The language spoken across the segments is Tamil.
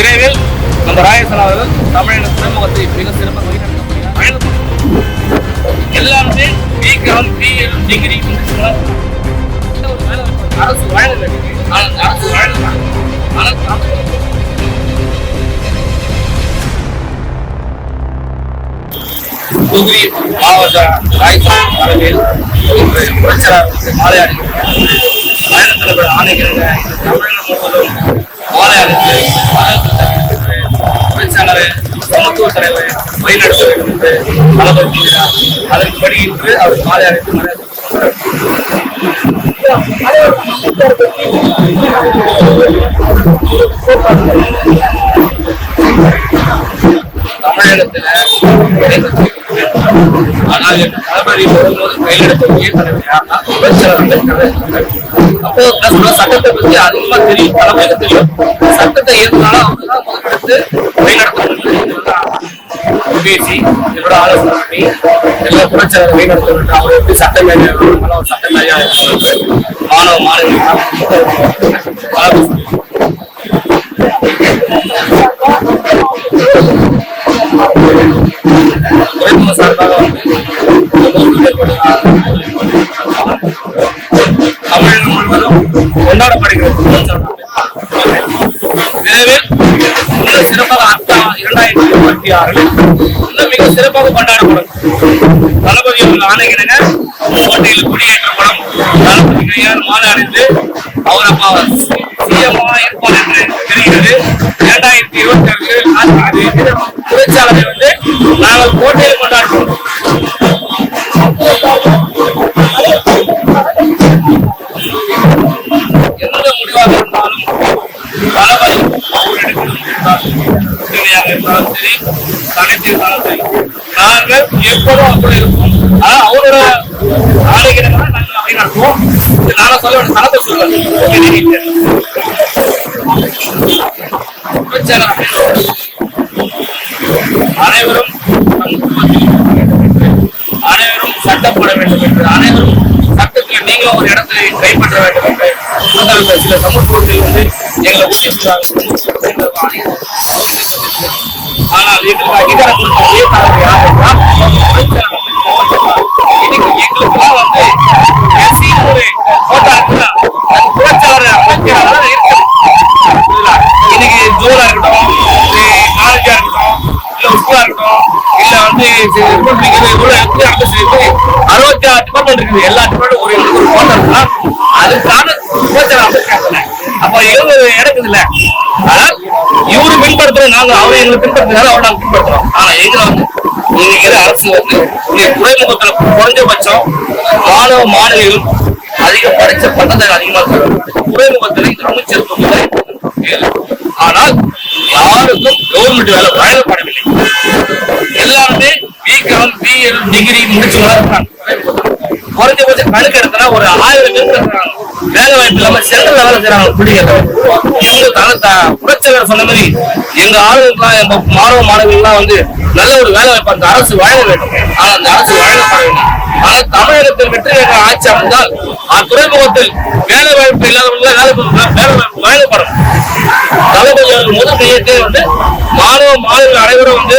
விரைவில் நம்ம ராயசன் அவர்கள் தமிழின துறைமுகத்தை மிக சிறப்பாக வழிநடத்த போகிறார். எல்லாருமே பிகாம் பிஎல் டிகிரி அரசு வாழ ஆனால் அரசு வாழலாம் ஆனால் தமிழ் தூத்துக்குடி மாவட்ட ராயசன் தலைமையில் இன்று பிரச்சாரத்துக்கு மாலை அணிவித்தார் பயணத்தலைவர் தமிழகம் முழுவதும் மாலை அணிந்து மருத்துவ தலைவர் வழிநடத்த வேண்டும் என்று நலப்படுத்துகிறார் அதன்படி இன்று அவர் மாலை அழைத்து தமிழகத்துல ஆனால் தளபதி வரும்போது கையெழுத்து உயர்த்தலைவரா அப்போ சட்டத்தை பத்தி அதிகமா தெரியும் தலைமையில தெரியும். சட்டத்தை இருந்தாலும் அவங்க தான் முதலெடுத்து முடியும் பேசி என்னோட ஆலோசனை பண்ணி எல்லா புரட்சியாளர் வழிநடத்த அவர் எப்படி சட்ட மேலே சட்ட மேலே மாணவ மாணவிகள் சார்பாக வந்து முழுவதும் கொண்டாடப்படுகிறது இன்னும் மிக சிறப்பாக கொண்டாடப்படும். தளபதி அவர்கள் ஆணையினங்க கோட்டையில் குடியேற்றப்படும் தளபதி கையார் மாநாடு அவர் அப்பா சிஎம்மா இருப்பார் என்று தெரிகிறது. இரண்டாயிரத்தி இருபத்தி ஆறு தொழிற்சாலையை வந்து நாங்கள் கோட்டையில் இருந்தாலும் சரி தனித்து இருந்தாலும் சரி நாங்கள் எப்போதும் அப்படி இருப்போம் ஆனா அவரோட ஆணைகளை நாங்கள் அவை நடத்துவோம் இது நானா சொல்ல வேண்டிய தளத்தை சொல்லுவேன் அனைவரும் அனைவரும் சட்டப்பட வேண்டும் என்று அனைவரும் சட்டத்தில் நீங்களும் ஒரு இடத்தை கைப்பற்ற வேண்டும் என்று சில சமூகத்தில் வந்து எங்களை ஊக்குவிக்கிறார்கள் ஆனால் எங்களுக்கு அங்கீகாரம் கொடுத்த ஒரே தலைவர் யார் என்றால் இன்னைக்கு எங்களுக்குலாம் வந்து எஸ்சி ஒரு கோட்டா இருக்குல்ல அது புரட்சியாளர் அமைச்சராக இருக்குது புரியுதா? இன்னைக்கு ஜோலா இருக்கட்டும் காலேஜா இருக்கட்டும் இல்ல ஸ்கூலா இருக்கட்டும் இல்ல வந்து ரிப்பப்ளிக் இவ்வளவு எப்படி அங்க சேர்த்து அறுபத்தி ஆறு டிபார்ட்மெண்ட் இருக்குது எல்லா டிபார்ட்மெண்ட் ஒரு ஒரு கோட்டை இருக்குன்னா அதுக்கான கோச்சர் அமைச்சிருக்காங்க அப்ப இவங்க எனக்கு இல்ல ஆனா நாங்க அவரை எங்களுக்கு பின்பற்றினாலும் அவரை நாங்க பின்பற்றுறோம். ஆனா எங்களை வந்து இன்னைக்கு அரசு வந்து துறைமுகத்துல குறைஞ்சபட்சம் மாணவ மாணவிகள் அதிக படிச்ச பட்டதாரி அதிகமா துறைமுகத்துல இந்த அமைச்சர் ஆனால் யாருக்கும் கவர்மெண்ட் வேலை வழங்கப்படவில்லை. எல்லாருமே பிகாம் பிஎல் டிகிரி முடிச்சு வளர்றாங்க குறைஞ்சபட்சம் கணக்கு எடுத்தனா ஒரு ஆயிரம் பேர் வேலை வாய்ப்பு இல்லாம சென்டர்ல வேலை செய்யறாங்க. பிடிக்கிறது நீங்கள் தலை சொன்ன மாதிரி எங்க ஆளுங்கெல்லாம் மாணவ மாணவிகள்லாம் வந்து நல்ல ஒரு வேலை வாய்ப்பு அந்த அரசு வழங்க வேண்டும். ஆனால் அந்த அரசு வழங்கப்பட வேண்டும் ஆனால் தமிழகத்தில் வெற்றி பெற்ற ஆட்சி அமைந்தால் துறைமுகத்தில் வேலை வாய்ப்பு இல்லாதவங்க வேலை வேலை வாய்ப்பு வழங்கப்படும். தளபதி அவர்கள் முதல் கையத்தே வந்து மாணவ மாணவர்கள் அனைவரும் வந்து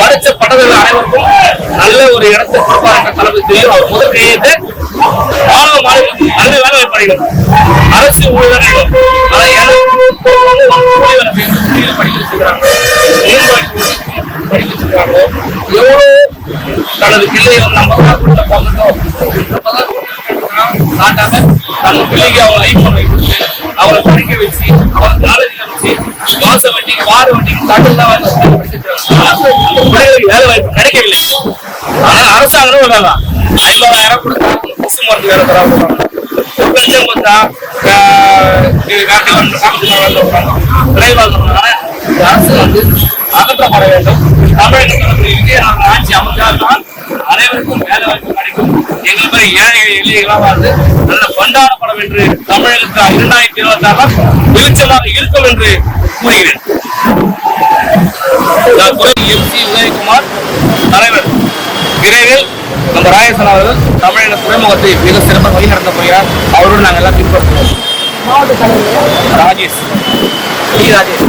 படிச்ச பட்டதாரிகள் அனைவருக்கும் நல்ல ஒரு இடத்தை கொடுப்பார் என்ற தளபதி தெரியும். அவர் முதல் கையத்தை மாணவ மாணவர்களுக்கு நல்ல வேலை வாய்ப்பு அளிக்கணும். அரசு ஊழியர்கள் ஆனா வந்து படிக்க வச்சிருக்கிறாங்க படிக்க தனது பிள்ளைகள் நம்ம காட்டாம பிள்ளைக்கு அவங்க ஐபோன் கொடுத்து அவரை படிக்க வச்சு அவரை காலேஜில் வச்சு மாச வட்டிக்கு வார வட்டிக்கு கடன் தான் வாங்கி பிள்ளைகளுக்கு வேலை வாய்ப்பு கிடைக்கவில்லை ஆனால் அரசாங்கம் வேணாம் ஐம்பதாயிரம் கொடுத்தா புதுசு மருந்து வேலை தராங்க லட்சம் வந்து அரசு வந்து அகற்றப்பட வேண்டும் தமிழகத்தில் விஜயநகர ஆட்சி அமைச்சால்தான் அனைவருக்கும் வேலை வாய்ப்பு கிடைக்கும் எங்கள் மாதிரி ஏழை எளியர்களாக வந்து நல்ல கொண்டாடப்படும் என்று தமிழகத்தில் இரண்டாயிரத்தி இருபத்தி ஆறாம் வெளிச்சமாக இருக்கும் என்று கூறுகிறேன் எம் சி உதயகுமார் தலைவர் விரைவில் நம்ம ராயசன் அவர்கள் தமிழக துறைமுகத்தை மிக சிறப்பாக வழிநடத்த போகிறார் அவருடன் நாங்கள் எல்லாம் பின்பற்றுவோம் மாவட்ட தலைவர் ராஜேஷ் டி ராஜேஷ்